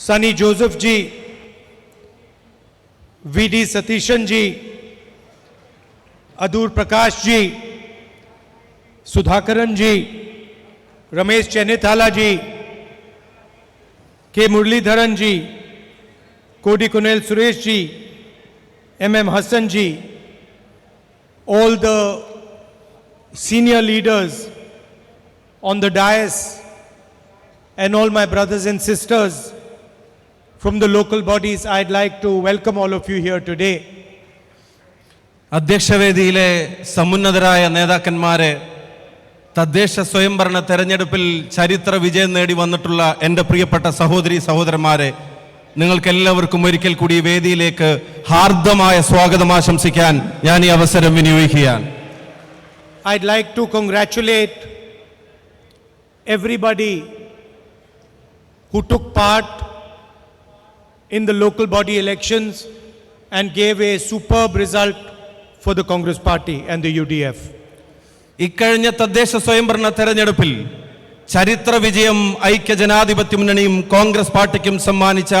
Sunny Joseph ji, V D Satheesan ji, Adoor Prakash ji, Sudhakaran ji, Ramesh Chennithala ji, K Muraleedharan ji, Kodikunnil Suresh ji, M M Hassan ji all the senior leaders on the dais and all my brothers and sisters from the local bodies, I'd like to welcome all of you here today. അധ്യക്ഷവേദിയിലെ സമുന്നതരായ നേതാക്കന്മാരെ തദ്ദേശ സ്വയംഭരണ തെരഞ്ഞെടുപ്പിൽ ചരിത്ര വിജയം നേടി വന്നിട്ടുള്ള എന്റെ പ്രിയപ്പെട്ട സഹോദരി സഹോദരന്മാരെ നിങ്ങൾക്കെല്ലാവർക്കും ഒരിക്കൽ കൂടി വേദിയിലേക്ക് ഹാർദമായ സ്വാഗതം ആശംസിക്കാൻ ഞാൻ ഈ അവസരം വിനിയോഗിക്കുകയാണ് I'd like to congratulate everybody who took part in the local body elections and gave a superb result for the Congress Party and the UDF. ഇക്കഴിഞ്ഞ തദ്ദേശ സ്വയംഭരണ തെരഞ്ഞെടുപ്പിൽ ചരിത്ര വിജയം ഐക്യ ജനാധിപത്യ മുന്നണിയും കോൺഗ്രസ് പാർട്ടിക്കും സമ്മാനിച്ച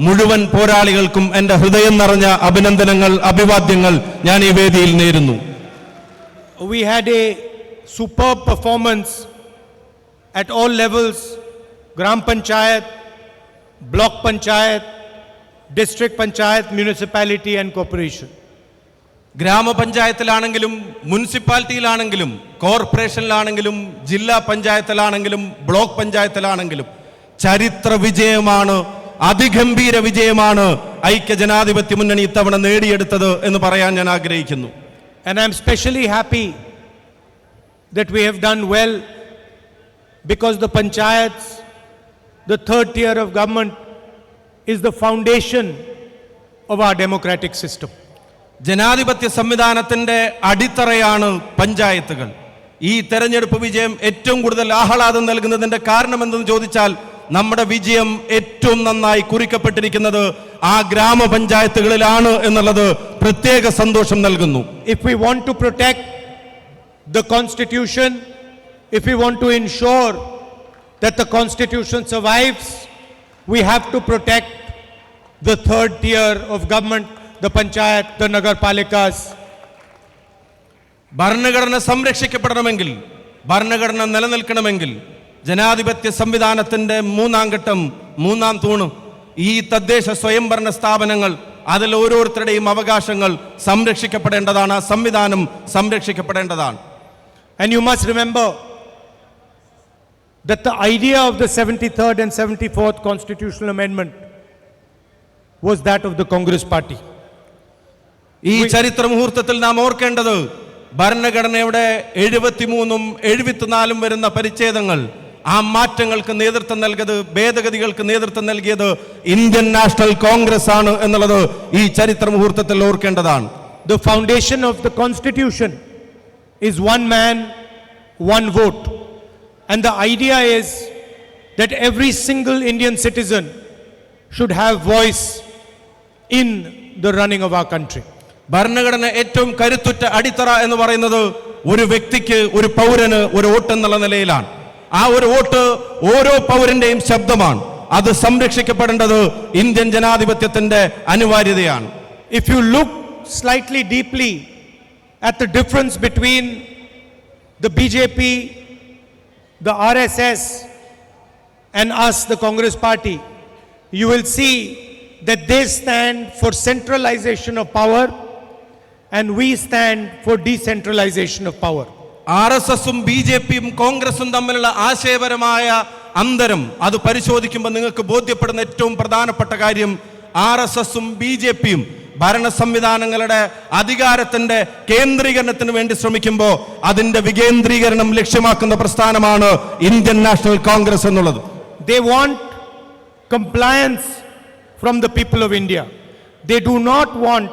മുഴുവൻ പോരാളികൾക്കും എന്റെ ഹൃദയം നിറഞ്ഞ അഭിനന്ദനങ്ങൾ അഭിവാദ്യങ്ങൾ ഞാൻ ഈ വേദിയിൽ നേരുന്നു We had a superb performance at all levels Gram Panchayat, Block Panchayat, District Panchayat, Municipality, and Corporation. ഗ്രാമപഞ്ചായത്തിലാണെങ്കിലും മുനിസിപ്പാലിറ്റിയിലാണെങ്കിലും കോർപ്പറേഷനിലാണെങ്കിലും ജില്ലാ പഞ്ചായത്തിലാണെങ്കിലും ബ്ലോക്ക് പഞ്ചായത്തിലാണെങ്കിലും ചരിത്ര വിജയമാണ് അതിഗംഭീര വിജയമാണ് ഐക്യ ജനാധിപത്യ മുന്നണി ഇത്തവണ നേടിയെടുത്തത് എന്ന് പറയാൻ ഞാൻ ആഗ്രഹിക്കുന്നു And I'm especially happy that we have done well because the panchayats, the third tier of government, is the foundation of our democratic system. ജനാധിപത്യ സംവിധാനത്തിന്റെ അടിത്തറയാണ് പഞ്ചായത്തുകൾ ഈ തെരഞ്ഞെടുപ്പ് വിജയം ഏറ്റവും കൂടുതൽ ആഹ്ലാദം നൽകുന്നതിന്റെ കാരണം എന്തെന്ന് ചോദിച്ചാൽ നമ്മുടെ വിജയം ഏറ്റവും നന്നായി കുറിക്കപ്പെട്ടിരിക്കുന്നത് ആ ഗ്രാമപഞ്ചായത്തുകളിലാണ് എന്നുള്ളത് പ്രത്യേക സന്തോഷം നൽകുന്നു if you want to protect the constitution if you want to ensure that the Constitution survives, we have to protect the third tier of government, the panchayat, the nagar palikas. ഭരണഘടന സംരക്ഷിക്കപ്പെടണമെങ്കിൽ ഭരണഘടന നിലനിൽക്കണമെങ്കിൽ ജനാധിപത്യ സംവിധാനത്തിന്റെ മൂന്നാം ഘട്ടം മൂന്നാം തൂണ് ഈ തദ്ദേശ സ്വയംഭരണ സ്ഥാപനങ്ങൾ അതിൽ ഓരോരുത്തരുടെയും അവകാശങ്ങൾ സംരക്ഷിക്കപ്പെടേണ്ടതാണ് ആ സംവിധാനം സംരക്ഷിക്കപ്പെടേണ്ടതാണ് And you must remember that the idea of the 73rd and 74th constitutional amendment was that of the Congress party. ഈ ചരിത്ര മുഹൂർത്തത്തിൽ നാം ഓർക്കേണ്ടത് ഭരണഘടനയുടെ എഴുപത്തിമൂന്നും എഴുപത്തിനാലും വരുന്ന പരിച്ഛേദങ്ങൾ ആ മാറ്റങ്ങൾക്ക് നേതൃത്വം നൽകിയത് ഭേദഗതികൾക്ക് നേതൃത്വം നൽകിയത് ഇന്ത്യൻ നാഷണൽ കോൺഗ്രസ് ആണ് എന്നുള്ളത് ഈ ചരിത്ര മുഹൂർത്തത്തിൽ ഓർക്കേണ്ടതാണ് the foundation of the constitution is one man one vote and the idea is that every single Indian citizen should have voice in the running of our country. ഭരണഘടന ഏറ്റവും കരുത്തുറ്റ അടിത്തറ എന്ന് പറയുന്നത് ഒരു വ്യക്തിക്ക് ഒരു പൗരന് ഒരു വോട്ട് എന്നുള്ള നിലയിലാണ്. ആ ഒരു വോട്ട് ഓരോ പൗരന്റെയും ശബ്ദമാണ്. അത് സംരക്ഷിക്കപ്പെടേണ്ടത് ഇന്ത്യൻ ജനാധിപത്യത്തിന്റെ അനിവാര്യതയാണ്. If you look slightly deeply at the difference between the BJP, the RSS, and us, the Congress Party, you will see that they stand for centralization of power and we stand for decentralization of power. R S എസും B J പിയും കോൺഗ്രസും തമ്മിലുള്ള ആശയപരമായ അന്തരം അത് പരിശോധിക്കുമ്പോൾ നിങ്ങൾക്ക് ബോധ്യപ്പെടുന്ന ഏറ്റവും പ്രധാനപ്പെട്ട കാര്യം ആർ എസ് എസും ബി ജെ പിയും ഭരണ സംവിധാനങ്ങളുടെ അധികാരത്തിന്റെ കേന്ദ്രീകരണത്തിന് വേണ്ടി ശ്രമിക്കുമ്പോൾ അതിന്റെ വികേന്ദ്രീകരണം ലക്ഷ്യമാക്കുന്ന പ്രസ്ഥാനമാണ് ഇന്ത്യൻ നാഷണൽ കോൺഗ്രസ് എന്നുള്ളത് ദേ want compliance from the people of India. They do not want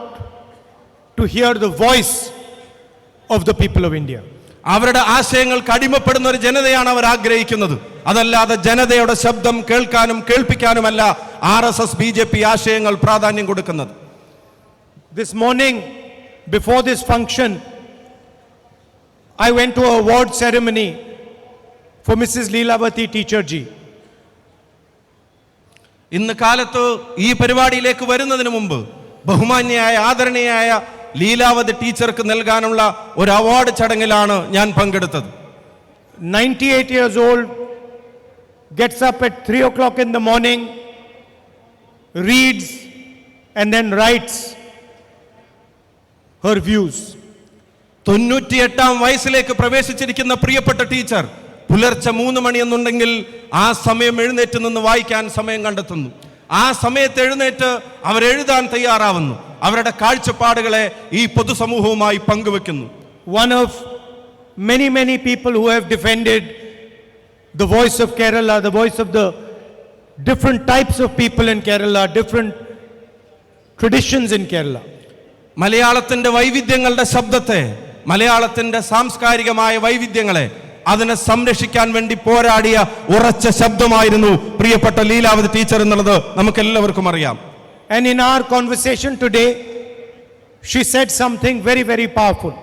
to hear the voice of the people of India. അവരുടെ ആശയങ്ങൾക്ക് അടിമപ്പെടുന്ന ഒരു ജനതയാണ് അവർ ആഗ്രഹിക്കുന്നത് അതല്ലാതെ ജനതയുടെ ശബ്ദം കേൾക്കാനും കേൾപ്പിക്കാനുമല്ല R S S B J P ആശയങ്ങൾ പ്രാധാന്യം കൊടുക്കുന്നത് This morning, before this function, I went to a award ceremony for Mrs. Leelavati Teacher ji. ഇന്ന് കാലത്ത് ഈ പരിപാടിയിലേക്ക് വരുന്നതിന് മുമ്പ് ബഹുമാന്യായ ആദരണീയായ ലീലാവതി ടീച്ചർക്ക് നൽകാനുള്ള ഒരു അവാർഡ് ചടങ്ങിലാണ് ഞാൻ പങ്കെടുത്തത് 98 years old, gets up at 3 o'clock in the morning, reads, and then writes her views. തൊണ്ണൂറ്റിയെട്ടാം വയസ്സിലേക്ക് പ്രവേശിച്ചിരിക്കുന്ന പ്രിയപ്പെട്ട ടീച്ചർ പുലർച്ചെ മൂന്ന് മണിയെന്നുണ്ടെങ്കിൽ ആ സമയം എഴുന്നേറ്റ് നിന്ന് വായിക്കാൻ സമയം കണ്ടെത്തുന്നു. ആ സമയത്ത് എഴുന്നേറ്റ് അവരെഴുതാൻ തയ്യാറാവുന്നു. അവരുടെ കാഴ്ചപ്പാടുകളെ ഈ പൊതുസമൂഹവുമായി പങ്കുവെക്കുന്നു. One of many many people who have defended the voice of Kerala the voice of the different types of people in Kerala different traditions in Kerala മലയാളത്തിന്റെ വൈവിധ്യങ്ങളുടെ ശബ്ദത്തെ മലയാളത്തിന്റെ സാംസ്കാരികമായ വൈവിധ്യങ്ങളെ അതിനെ സംരക്ഷിക്കാൻ വേണ്ടി പോരാടിയ ഉറച്ച ശബ്ദമായിരുന്നു പ്രിയപ്പെട്ട ലീലാവതി ടീച്ചർ എന്നുള്ളത്. നമുക്ക് എല്ലാവർക്കും അറിയാം. And in our conversation today she said something very very powerful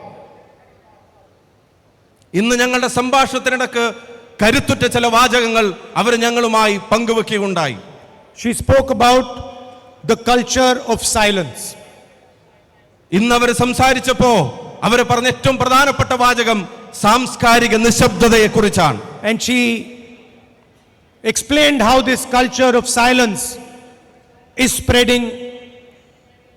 ഇന്ന് ഞങ്ങളുടെ സംഭാഷണത്തിനിടക്ക് കരുത്തുറ്റ ചില വാചകങ്ങൾ അവർ ഞങ്ങളുമായി പങ്കുവെക്കുകയുണ്ടായി. She spoke about the culture of silence ഇന്ന് അവർ സംസാരിച്ചപ്പോ അവർ പറഞ്ഞ ഏറ്റവും പ്രധാനപ്പെട്ട വാചകം സാംസ്കാരിക നിശബ്ദതയെ കുറിച്ചാണ് explained how this culture of silence is spreading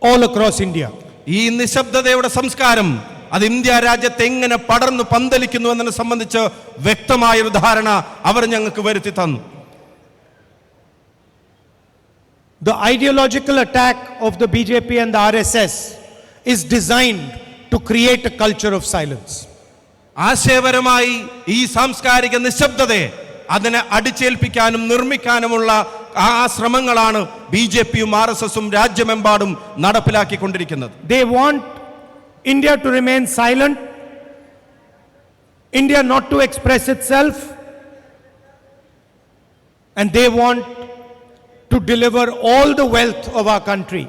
all across India ഈ നിശബ്ദതയുടെ സംസ്കാരം അത് ഇന്ത്യ രാജ്യത്തെ എങ്ങനെ പടർന്നു പന്തലിക്കുന്നു എന്നതിനെ സംബന്ധിച്ച് വ്യക്തമായ ഒരു ധാരണ അവർ ഞങ്ങൾക്ക് വരുത്തി തന്നു. The ideological attack of the B J P and the R S S is designed to create a culture of silence ആശയപരമായി ഈ സാംസ്കാരിക നിശബ്ദതയെ അതിനെ അടിച്ചേൽപ്പിക്കാനും നിർമ്മിക്കാനുമുള്ള ആ ശ്രമങ്ങളാണ് ബി ജെ പിയും ആർ എസ് എസും രാജ്യമെമ്പാടും നടപ്പിലാക്കിക്കൊണ്ടിരിക്കുന്നത്. They want India to remain silent India not to express it and they want to deliver all the wealth of a country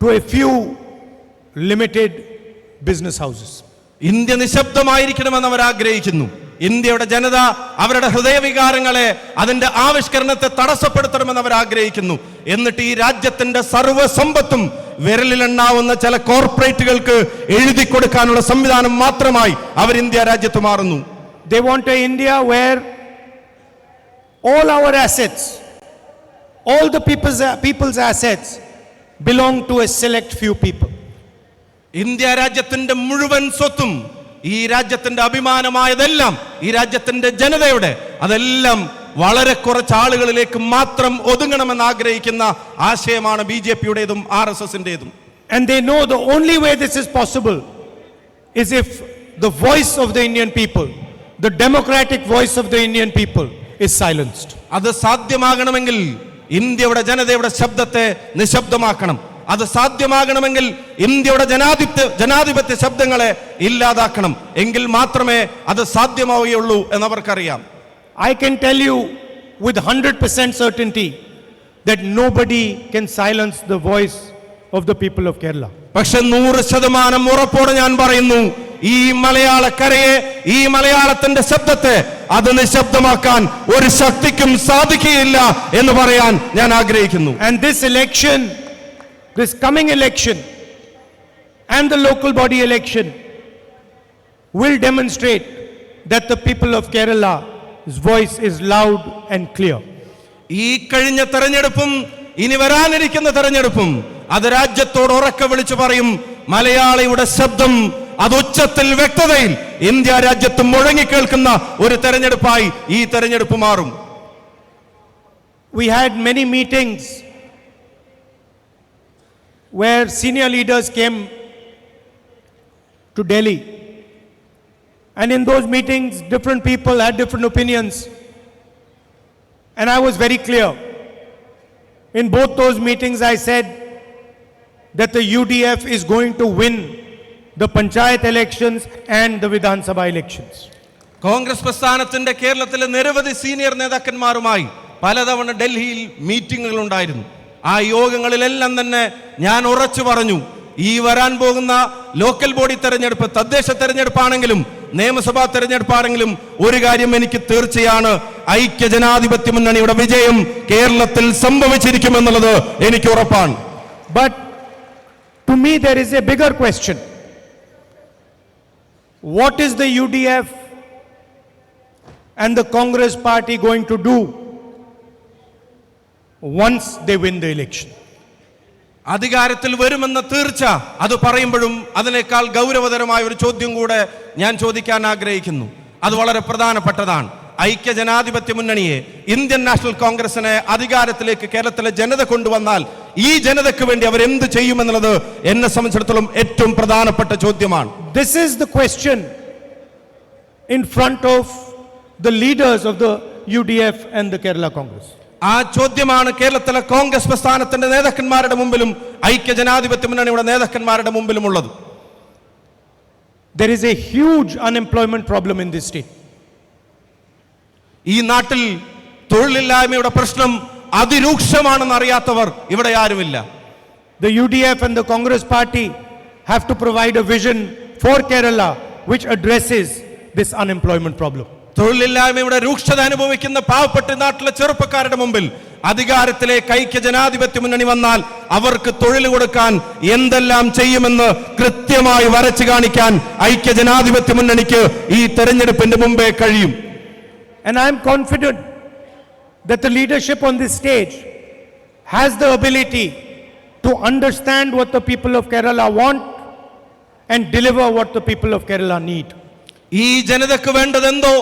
to a few limited business houses India നിശബ്ദമായിരിക്കണമെന്ന് അവർ ആഗ്രഹിക്കുന്നു. ഇന്ത്യയുടെ ജനത അവരുടെ ഹൃദയവികാരങ്ങളെ അതിന്റെ ആവിഷ്കരണത്തെ തടസ്സപ്പെടുത്തണമെന്ന് അവർ ആഗ്രഹിക്കുന്നു. എന്നിട്ട് ഈ രാജ്യത്തിന്റെ സർവസമ്പത്തും വിരലിലെണ്ണാവുന്ന ചില കോർപ്പറേറ്റുകൾക്ക് എഴുതി കൊടുക്കാനുള്ള സംവിധാനം മാത്രമായി അവർ ഇന്ത്യ രാജ്യത്ത് മാറുന്നു. A our assets, all the people's, people's assets belong to a select few people. India രാജ്യത്തിന്റെ മുഴുവൻ സ്വത്തും ഈ രാജ്യത്തിന്റെ അഭിമാനമായതെല്ലാം ഈ രാജ്യത്തിന്റെ ജനതയുടെ അതെല്ലാം വളരെ കുറച്ച് ആളുകളിലേക്ക് മാത്രം ഒതുങ്ങണമെന്ന് ആഗ്രഹിക്കുന്ന ആശയമാണ് ബി ജെ പിയുടേതും ആർ എസ് എസിന്റേതും And they know the only way this is possible is if the voice of the Indian people, the democratic voice of the Indian people, is silenced. അത് സാധ്യമാകണമെങ്കിൽ ഇന്ത്യയുടെ ജനതയുടെ ശബ്ദത്തെ നിശബ്ദമാക്കണം അത് സാധ്യമാകണമെങ്കിൽ ഇന്ത്യയുടെ ജനാധിപത്യ ജനാധിപത്യ ശബ്ദങ്ങളെ ഇല്ലാതാക്കണം. എങ്കിൽ മാത്രമേ അത് സാധ്യമാവുകയുള്ളൂ എന്നവർക്കറിയാം. Can tell you with hundred 100% that nobody can silence the voice of the people of Kerala പക്ഷെ നൂറ് ശതമാനം ഉറപ്പോടെ ഞാൻ പറയുന്നു ഈ മലയാളക്കരയെ ഈ മലയാളത്തിന്റെ ശബ്ദത്തെ അത് നിശബ്ദമാക്കാൻ ഒരു ശക്തിക്കും സാധിക്കുകയില്ല എന്ന് പറയാൻ ഞാൻ ആഗ്രഹിക്കുന്നു. And this election, this coming election, and the local body election will demonstrate that the people of Kerala's voice is loud and clear. ഈ കഴിഞ്ഞ തെരഞ്ഞെടുപ്പും ഇനി വരാനിരിക്കുന്ന തെരഞ്ഞെടുപ്പും അത് രാജ്യത്തോട് ഉറക്കെ വിളിച്ചു പറയും മലയാളിയുടെ ശബ്ദം അത് ഉച്ചത്തിൽ വ്യക്തതയിൽ ഇന്ത്യ രാജ്യത്ത് മുഴങ്ങിക്കേൾക്കുന്ന ഒരു തെരഞ്ഞെടുപ്പായി ഈ തെരഞ്ഞെടുപ്പ് മാറും We had many meetings where senior leaders came to Delhi. And in those meetings, different people had different opinions. And I was very clear. In both those meetings, I said that the UDF is going to win the Panchayat elections and the Vidhan Sabha elections. Congress പ്രസ്ഥാനത്തിന്റെ കേരളത്തിലെ നിരവധി senior നേതാക്കന്മാരുമായി പലതവണ ഡൽഹിയിൽ മീറ്റിംഗുകൾ ഉണ്ടായിരുന്നു ആ യോഗങ്ങളിലെല്ലാം തന്നെ ഞാൻ ഉറച്ചു പറഞ്ഞു ഈ വരാൻ പോകുന്ന ലോക്കൽ ബോഡി തെരഞ്ഞെടുപ്പ് തദ്ദേശ തെരഞ്ഞെടുപ്പാണെങ്കിലും നിയമസഭാ തെരഞ്ഞെടുപ്പാണെങ്കിലും ഒരു കാര്യം എനിക്ക് തീർച്ചയാണ്. ഐക്യ ജനാധിപത്യ മുന്നണിയുടെ വിജയം കേരളത്തിൽ സംഭവിച്ചിരിക്കുമെന്നുള്ളത് എനിക്ക് ഉറപ്പാണ്. To me there is a bigger question what question. The U D F and the Congress party going to do? Once they win the election അധികാരത്തിൽ വരുമെന്ന തീർച്ച അത് പറയുമ്പോഴും അതിനേക്കാൾ ഗൗരവതരമായ ഒരു ചോദ്യം കൂടെ ഞാൻ ചോദിക്കാൻ ആഗ്രഹിക്കുന്നു. അത് വളരെ പ്രധാനപ്പെട്ടതാണ്. ഐക്യ ജനാധിപത്യ മുന്നണിയെ ഇന്ത്യൻ നാഷണൽ കോൺഗ്രസിനെ അധികാരത്തിലേക്ക് കേരളത്തിലെ ജനത കൊണ്ടുവന്നാൽ ഈ ജനതയ്ക്ക് വേണ്ടി അവർ എന്ത് ചെയ്യുമെന്നുള്ളത് എന്നെ സംബന്ധിച്ചിടത്തോളം ഏറ്റവും പ്രധാനപ്പെട്ട ചോദ്യമാണ്. This is the question in front of the leaders of the U D F and the Kerala Congress. ആ ചോദ്യമാണ് കേരളത്തിലെ കോൺഗ്രസ് പ്രസ്ഥാനത്തിന്റെ നേതാക്കന്മാരുടെ മുമ്പിലും ഐക്യ ജനാധിപത്യ മുന്നണിയുടെ നേതാക്കന്മാരുടെ മുമ്പിലും ഉള്ളത് There is a huge unemployment problem in this state. ഈ നാട്ടിൽ തൊഴിലില്ലായ്മയുടെ പ്രശ്നം അതിരൂക്ഷമാണെന്ന് അറിയാത്തവർ ഇവിടെ ആരുമില്ല The UDF and the Congress party have to provide a vision for Kerala which addresses this unemployment problem. തൊഴിലില്ലായ്മയുടെ രൂക്ഷത അനുഭവിക്കുന്ന പാവപ്പെട്ട നാട്ടിലെ ചെറുപ്പക്കാരുടെ മുമ്പിൽ അധികാരത്തിലെ കൈക്ക് ജനാധിപത്യ മുന്നണി വന്നാൽ അവർക്ക് തൊഴിൽ കൊടുക്കാൻ എന്തെല്ലാം ചെയ്യുമെന്ന് കൃത്യമായി വരച്ചു കാണിക്കാൻ ഐക്യ ജനാധിപത്യ മുന്നണിക്ക് ഈ തെരഞ്ഞെടുപ്പിന്റെ മുമ്പേ കഴിയും And I am confident that the leadership on this stage has the ability to understand what the people of Kerala want and deliver what the people of Kerala need. ഈ ജനതയ്ക്ക് വേണ്ടതെന്തോ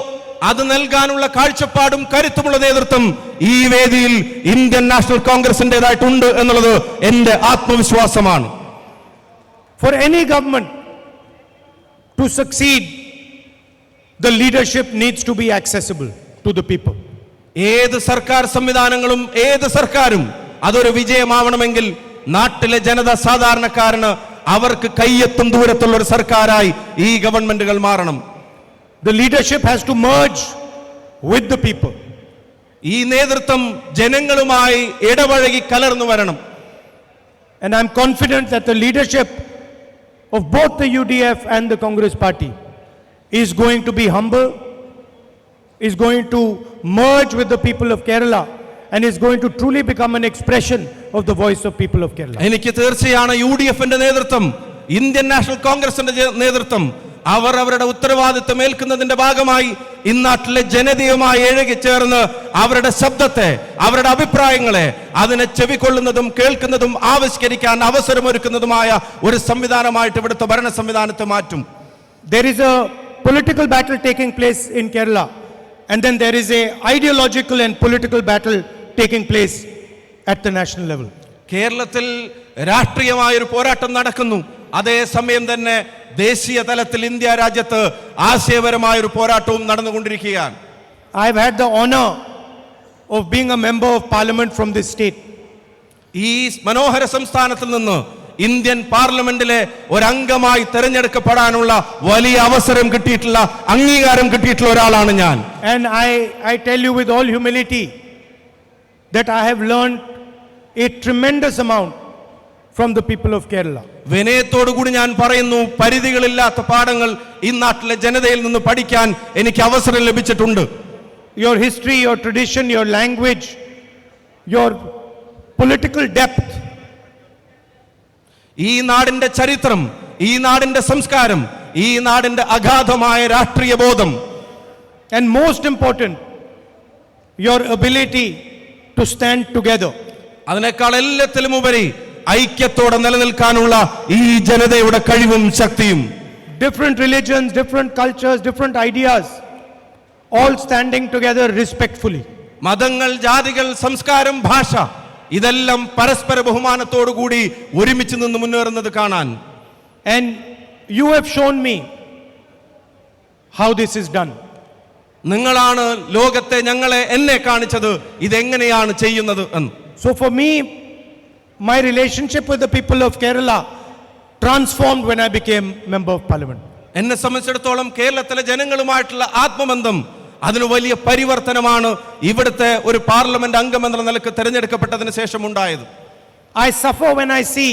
അത് നൽകാനുള്ള കാഴ്ചപ്പാടും കരുത്തുമുള്ള നേതൃത്വം ഈ വേദിയിൽ ഇന്ത്യൻ നാഷണൽ കോൺഗ്രസിന്റേതായിട്ടുണ്ട് എന്നുള്ളത് എന്റെ ആത്മവിശ്വാസമാണ്. For any government to succeed the leadership needs to be accessible to the people ഏത് സർക്കാർ സംവിധാനങ്ങളും ഏത് സർക്കാരും അതൊരു വിജയമാവണമെങ്കിൽ നാട്ടിലെ ജനത സാധാരണക്കാരന് അവർക്ക് കയ്യെത്തും ദൂരത്തുള്ള ഒരു സർക്കാരായി ഈ ഗവൺമെന്റുകൾ മാറണം. The leadership has to merge with the people. ഈ നേതൃത്വം ജനങ്ങളുമായി ഇടപഴകി കലർന്നു വരണം And I'm confident that the leadership of both the UDF and the Congress party is going to be humble, is going to merge with the people of Kerala, and is going to truly become an expression of the voice of people of Kerala. എനിക്ക് തീർച്ചയാണ് യുഡിഎഫിന്റെ നേതൃത്വം Indian national കോൺഗ്രസിന്റെ നേതൃത്വം അവർ അവരുടെ ഉത്തരവാദിത്വം ഏൽക്കുന്നതിന്റെ ഭാഗമായി ഇന്നാട്ടിലെ ജനതയുമായി ഇഴകിച്ചേർന്ന് അവരുടെ ശബ്ദത്തെ അവരുടെ അഭിപ്രായങ്ങളെ അതിനെ ചെവിക്കൊള്ളുന്നതും കേൾക്കുന്നതും ആവിഷ്കരിക്കാൻ അവസരമൊരുക്കുന്നതുമായ ഒരു സംവിധാനമായിട്ട് ഇവിടുത്തെ ഭരണ സംവിധാനത്തെ മാറ്റും There is a political battle taking place in Kerala, and then there is a ideological and political battle taking place at the national level. കേരളത്തിൽ രാഷ്ട്രീയമായ ഒരു പോരാട്ടം നടക്കുന്നു അതേസമയം തന്നെ ദേശീയ തലത്തിൽ ഇന്ത്യ രാജ്യത്ത് ആശയപരമായ ഒരു പോരാട്ടവും നടന്നുകൊണ്ടിരിക്കുകയാണ്. I had the honour of being a member of parliament from this state ഈ മനോഹര സംസ്ഥാനത്തിൽ നിന്ന് ഇന്ത്യൻ പാർലമെന്റിലെ ഒരംഗമായി തെരഞ്ഞെടുക്കപ്പെടാനുള്ള വലിയ അവസരം കിട്ടിയിട്ടുള്ള അംഗീകാരം കിട്ടിയിട്ടുള്ള ഒരാളാണ് ഞാൻ. And I I tell you with all humility that I learn a tremendous tremendous amount from the people of Kerala. വിനയത്തോടുകൂടി ഞാൻ പറയുന്നു പരിധികളില്ലാത്ത പാഠങ്ങൾ ഈ നാട്ടിലെ ജനതയിൽ നിന്ന് പഠിക്കാൻ എനിക്ക് അവസരം ലഭിച്ചിട്ടുണ്ട് Your history, your tradition, your language, your political depth, ഈ നാടിന്റെ ചരിത്രം ഈ നാടിന്റെ സംസ്കാരം ഈ നാടിന്റെ അഗാധമായ രാഷ്ട്രീയ ബോധം and most important, your ability to stand together. അതിനേക്കാൾ എല്ലാത്തിലും ഉപരി ഐക്യത്തോടെ നിലനിൽക്കാനുള്ള ഈ ജനതയുടെ കഴിവും ശക്തിയും Different religions, different cultures, different ideas, all standing together respectfully. മതങ്ങൾ ജാതികൾ സംസ്കാരം ഭാഷ ഇതെല്ലാം പരസ്പര ബഹുമാനത്തോടുകൂടി ഒരുമിച്ച് നിന്ന് മുന്നേറുന്നത് കാണാൻ And you have shown me how this is done. നിങ്ങളാണ് ലോകത്തെ ഞങ്ങളെ എന്നെ കാണിച്ചത് ഇതെങ്ങനെയാണ് ചെയ്യുന്നത് എന്ന് So for me, my relationship with the people of Kerala transformed when I became member of parliament. എന്നെ സംബന്ധിച്ചിടത്തോളം കേരളത്തിലെ ജനങ്ങളുമായിട്ടുള്ള ആത്മബന്ധം അതിന് വലിയ പരിവർത്തനമാണ് ഇവിടുത്തെ ഒരു പാർലമെന്റ് അംഗം എന്ന നിലക്ക് തെരഞ്ഞെടുക്കപ്പെട്ടതിന് ശേഷം ഉണ്ടായത് I suffer when I see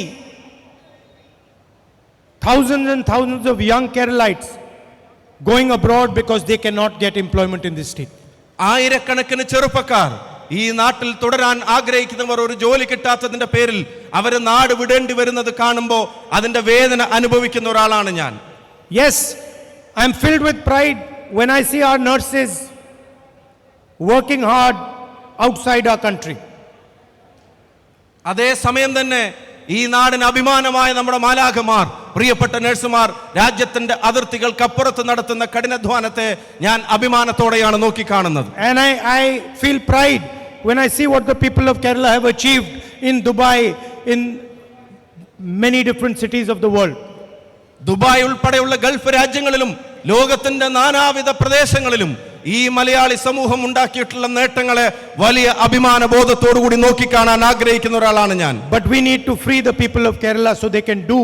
thousands and thousands of young Keralites going abroad because they cannot get employment in this state. ആയിരക്കണക്കിന് ചെറുപ്പക്കാർ ഈ നാട്ടിൽ തുടരാൻ ആഗ്രഹിക്കുന്നവർ ഒരു ജോലി കിട്ടാത്തതിന്റെ പേരിൽ അവർ നാട് വിടേണ്ടി വരുന്നത് കാണുമ്പോൾ അതിന്റെ വേദന അനുഭവിക്കുന്ന ഒരാളാണ് ഞാൻ yes I I'm filled with pride when I see our nurses working hard outside our country. അതേ സമയം തന്നെ ഈ നാടിന് അഭിമാനമായ നമ്മുടെ മാലാഖമാർ പ്രിയപ്പെട്ട നഴ്സുമാർ രാജ്യത്തിന്റെ അതിർത്തികൾക്കപ്പുറത്ത് നടത്തുന്ന കഠിനാധ്വാനത്തെ ഞാൻ അഭിമാനത്തോടെയാണ് നോക്കിക്കാണുന്നത് When I see what the people of Kerala have achieved in Dubai, in many different cities of the world. Dubai ഉൾപ്പെടെയുള്ള ഗൾഫ് രാജ്യങ്ങളിലും ലോകത്തിന്റെ നാനാവിധ പ്രദേശങ്ങളിലും ഈ മലയാളി സമൂഹം ഉണ്ടാക്കിയിട്ടുള്ള നേട്ടങ്ങളെ വലിയ അഭിമാന ബോധത്തോടു കൂടി നോക്കിക്കാണാൻ ആഗ്രഹിക്കുന്ന ഒരാളാണ് ഞാൻ But we need to free the people of Kerala so they can do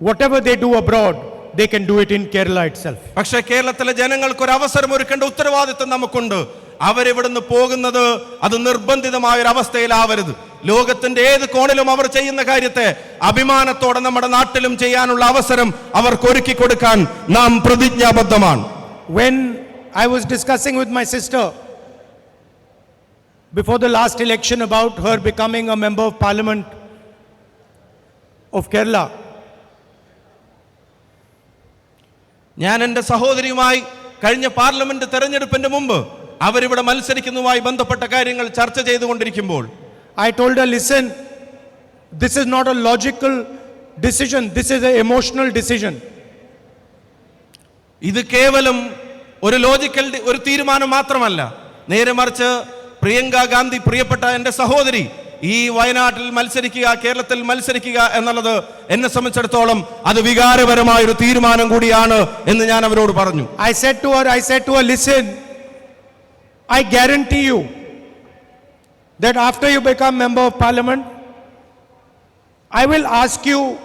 whatever they do abroad, they can do it in Kerala itself. പക്ഷേ കേരളത്തിലെ ജനങ്ങൾക്ക് ഒരു അവസരം ഒരുക്കേണ്ട ഉത്തരവാദിത്വം നമുക്കുണ്ട് അവരിവിടുന്ന് പോകുന്നത്? അത് നിർബന്ധിതമായ ഒരു അവസ്ഥയിലാവരുത് ലോകത്തിന്റെ ഏത് കോണിലും അവർ ചെയ്യുന്ന കാര്യത്തെ അഭിമാനത്തോടെ നമ്മുടെ നാട്ടിലും ചെയ്യാനുള്ള അവസരം അവർക്ക് ഒരുക്കി കൊടുക്കാൻ നാം പ്രതിജ്ഞാബദ്ധമാണ്. When I was discussing with my sister before the last election about her becoming a member of parliament of Kerala, ഞാൻ എന്റെ സഹോദരിയുമായി കഴിഞ്ഞ പാർലമെന്റ് തെരഞ്ഞെടുപ്പിന്റെ മുമ്പ് അവരിവിടെ മത്സരിക്കുന്നതുമായി ബന്ധപ്പെട്ട കാര്യങ്ങൾ ചർച്ച ചെയ്തുകൊണ്ടിരിക്കുമ്പോൾ I told her, listen, this is not a logical decision, this is emotional emotional decision. ഇത് കേവലം ഒരു ലോജിക്കൽ ഒരു തീരുമാനം മാത്രമല്ല. നേരെ മറിച്ച് പ്രിയങ്ക ഗാന്ധി പ്രിയപ്പെട്ട എന്റെ സഹോദരി ഈ വയനാട്ടിൽ മത്സരിക്കുക കേരളത്തിൽ മത്സരിക്കുക എന്നുള്ളത് എന്നെ സംബന്ധിച്ചിടത്തോളം അത് വികാരപരമായ ഒരു തീരുമാനം കൂടിയാണ് എന്ന് ഞാൻ അവരോട് പറഞ്ഞു. I said to I said to listen I guarantee you that after you become member of parliament, I will ask you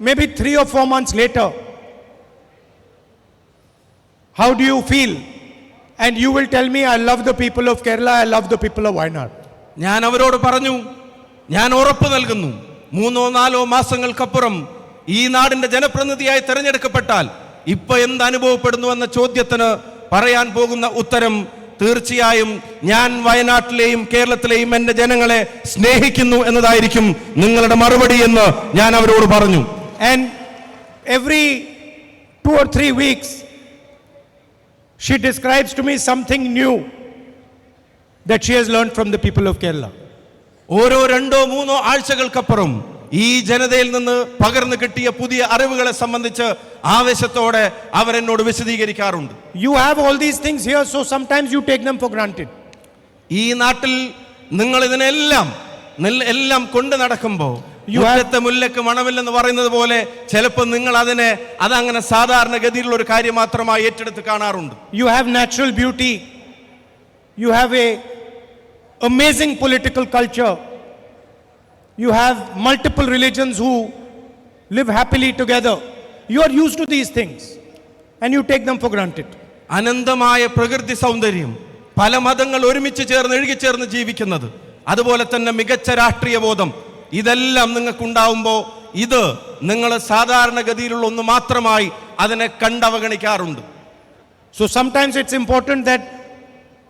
maybe three or four months later, how do you feel? And you will tell me, I love the people of Kerala, I love the people of Wayanad. ഞാൻ അവരോട് പറഞ്ഞു ഞാൻ ഉറപ്പ് നൽകുന്നു മൂന്നോ നാലോ മാസങ്ങൾക്കപ്പുറം ഈ നാടിന്റെ ജനപ്രതിനിധിയായി തെരഞ്ഞെടുക്കപ്പെട്ടാൽ ഇപ്പൊ എന്ത് അനുഭവപ്പെടുന്നു എന്ന ചോദ്യത്തിന് പറയാൻ പോകുന്ന ഉത്തരം തീർച്ചയായും ഞാൻ വയനാട്ടിലെയും കേരളത്തിലെയും എന്റെ ജനങ്ങളെ സ്നേഹിക്കുന്നു എന്നതായിരിക്കും നിങ്ങളുടെ മറുപടി എന്ന് ഞാൻ അവരോട് പറഞ്ഞു. Every two or three weeks she describes to me something new that she has learn from the people of Kerala ഓരോ രണ്ടോ മൂന്നോ ആഴ്ചകൾക്കപ്പുറം ഈ ജനതയിൽ നിന്ന് പകർന്നു കിട്ടിയ പുതിയ അറിവുകളെ സംബന്ധിച്ച് ആവേശത്തോടെ അവരെന്നോട് വിശദീകരിക്കാറുണ്ട് You have all these things here, so sometimes you take them for granted. ഈ നാട്ടിൽ നിങ്ങൾ ഇതിനെല്ലാം എല്ലാം കൊണ്ട് നടക്കുമ്പോൾ യുദ്ധത്തെ മുല്ലക്ക് മണമില്ലെന്ന് പറയുന്നത് പോലെ ചിലപ്പോൾ നിങ്ങൾ അതിനെ അതങ്ങനെ സാധാരണഗതിയിലുള്ള ഒരു കാര്യം മാത്രമായി ഏറ്റെടുത്ത് കാണാറുണ്ട് you have natural beauty you have a amazing political culture. You have multiple religions who live happily together. You are used to these things and you take them for granted. അനന്തമായ പ്രകൃതി സൗന്ദര്യം പല മതങ്ങൾ ഒരുമിച്ച് ചേർന്ന് എഴുകിച്ചേർന്ന് ജീവിക്കുന്നത് അതുപോലെ തന്നെ മികച്ച രാഷ്ട്രീയ ബോധം ഇതെല്ലാം നിങ്ങൾക്കുണ്ടാവുമ്പോൾ ഇത് നിങ്ങൾ സാധാരണഗതിയിലുള്ള ഒന്ന് മാത്രമായി അതിനെ കണ്ടവഗണിക്കാറുണ്ട് So sometimes it's important that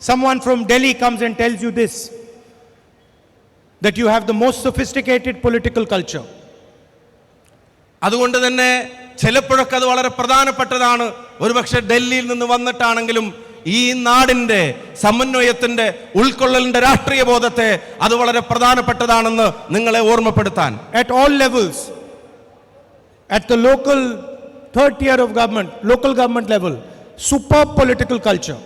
someone from Delhi comes and tells you this that you have the most sophisticated political culture. അതുകൊണ്ട് തന്നെ ചിലപ്പോഴൊക്കെ അത് വളരെ പ്രധാനപ്പെട്ടതാണ്. ഒരുപക്ഷെ ഡൽഹിയിൽ നിന്ന് വന്നിട്ടാണെങ്കിലും ഈ നാടിന്റെ സമന്വയത്തിന്റെ ഉൾക്കൊള്ളലിന്റെ രാഷ്ട്രീയ ബോധത്തെ അത് വളരെ പ്രധാനപ്പെട്ടതാണെന്ന് നിങ്ങളെ ഓർമ്മപ്പെടുത്താൻ. At all levels at the local third tier of government, local government level super political culture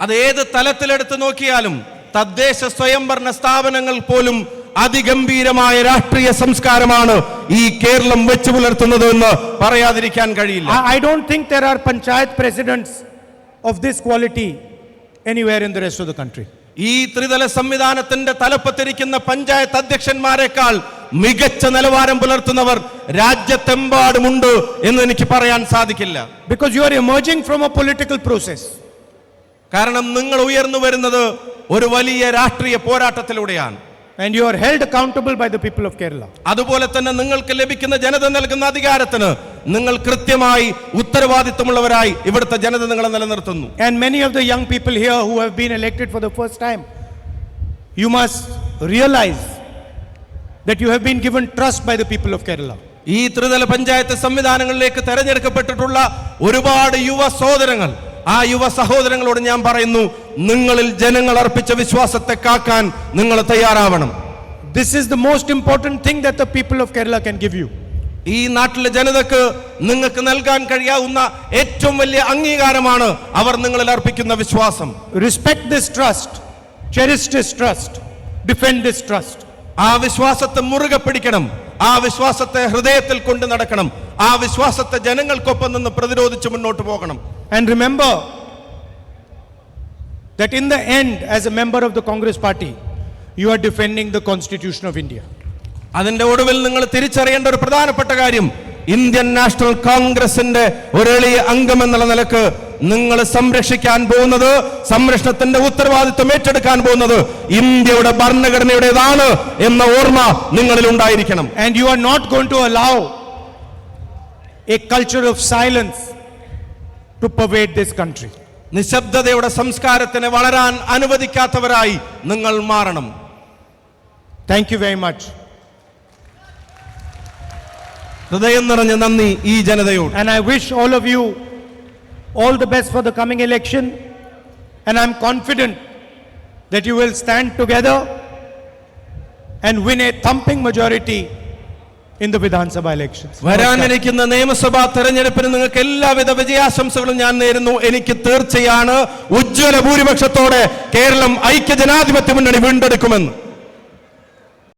അത് ഏത് തലത്തിലെടുത്ത് നോക്കിയാലും തദ്ദേശ സ്വയംഭരണ സ്ഥാപനങ്ങൾ പോലും അതിഗംഭീരമായ രാഷ്ട്രീയ സംസ്കാരമാണ് ഈ കേരളം വെച്ചു പുലർത്തുന്നത് എന്ന് പറയാതിരിക്കാൻ കഴിയില്ല. I don't think there are panchayat presidents of this quality anywhere in the rest of the country ഈ ത്രിതല സംവിധാനത്തിന്റെ തലപ്പത്തിരിക്കുന്ന പഞ്ചായത്ത് അധ്യക്ഷന്മാരെക്കാൾ മികച്ച നിലവാരം പുലർത്തുന്നവർ രാജ്യത്തെമ്പാടുമുണ്ട് എന്ന് എനിക്ക് പറയാൻ സാധിക്കില്ല. Because you are emerging from a political process. കാരണം നിങ്ങൾ ഉയർന്നു വരുന്നത് ഒരു വലിയ രാഷ്ട്രീയ പോരാട്ടത്തിലൂടെയാണ്. And you are held accountable by the people of Kerala അതുപോലെ തന്നെ നിങ്ങൾക്ക് ലഭിക്കുന്ന ജനത നൽകുന്ന അധികാരത്തിന് നിങ്ങൾ കൃത്യമായി ഉത്തരവാദിത്തമുള്ളവരായി ഇവിടുത്തെ ജനത നിങ്ങളെ നിലനിർത്തുന്നു. And many of the young people here who have been elected for the first time, you must realize that you have been given trust by the people of Kerala. ഈ ത്രിതല പഞ്ചായത്ത് സംവിധാനങ്ങളിലേക്ക് തെരഞ്ഞെടുക്കപ്പെട്ടിട്ടുള്ള ഒരുപാട് യുവ സഹോദരങ്ങൾ ആ യുവ സഹോദരങ്ങളോട് ഞാൻ പറയുന്നു നിങ്ങളിൽ ജനങ്ങൾ അർപ്പിച്ച വിശ്വാസത്തെ കാക്കാൻ നിങ്ങൾ തയ്യാറാവണം This is the most important thing that the people of Kerala can give you. ഈ നാട്ടിലെ ജനതക്ക് നിങ്ങൾക്ക് നൽകാൻ കഴിയാവുന്ന ഏറ്റവും വലിയ അംഗീകാരമാണ് അവർ നിങ്ങളിൽ അർപ്പിക്കുന്ന വിശ്വാസം Respect this trust, cherish this trust, defend this trust. ആ വിശ്വാസത്തെ മുറുകെ പിടിക്കണം ആ വിശ്വാസത്തെ ഹൃദയത്തിൽ കൊണ്ട് നടക്കണം ആ വിശ്വാസത്തെ ജനങ്ങൾക്കൊപ്പം നിന്ന് പ്രതിരോധിച്ച് മുന്നോട്ട് പോകണം And remember that in the end, as a member of the Congress party, you are defending the Constitution of India. അതിന്റെ ഒടുവിൽ നിങ്ങൾ തിരിച്ചറിയേണ്ട ഒരു പ്രധാനപ്പെട്ട കാര്യം ഇന്ത്യൻ നാഷണൽ കോൺഗ്രസിന്റെ ഒരു എളിയ അംഗം എന്നുള്ള നിലയ്ക്ക് നിങ്ങൾ സംരക്ഷിക്കാൻ പോകുന്നത് സംരക്ഷണത്തിന്റെ ഉത്തരവാദിത്വം ഏറ്റെടുക്കാൻ പോകുന്നത് ഇന്ത്യയുടെ ഭരണഘടനയുടേതാണ് എന്ന ഓർമ്മ നിങ്ങളിൽ ഉണ്ടായിരിക്കണം and you are not going to allow a culture of silence to pervade this country. നിശബ്ദതയുടെ samskarathine വളരാൻ അനുവദിക്കാത്തവരായി നിങ്ങൾ മാറണം Thank you very much. ഹൃദയം നിറഞ്ഞ നന്ദി ഈ ജനതയോട് And I wish all of you all the best for the coming election. And I'm confident that you will stand together and win a thumping majority in the elections. വരാനിരിക്കുന്ന നിയമസഭാ തെരഞ്ഞെടുപ്പിന് നിങ്ങൾക്ക് എല്ലാവിധ വിജയാശംസകളും ഞാൻ നേരുന്നു എനിക്ക് തീർച്ചയാണ് ഉജ്ജ്വല ഭൂരിപക്ഷത്തോടെ കേരളം ഐക്യ ജനാധിപത്യ മുന്നണി വീണ്ടെടുക്കുമെന്ന്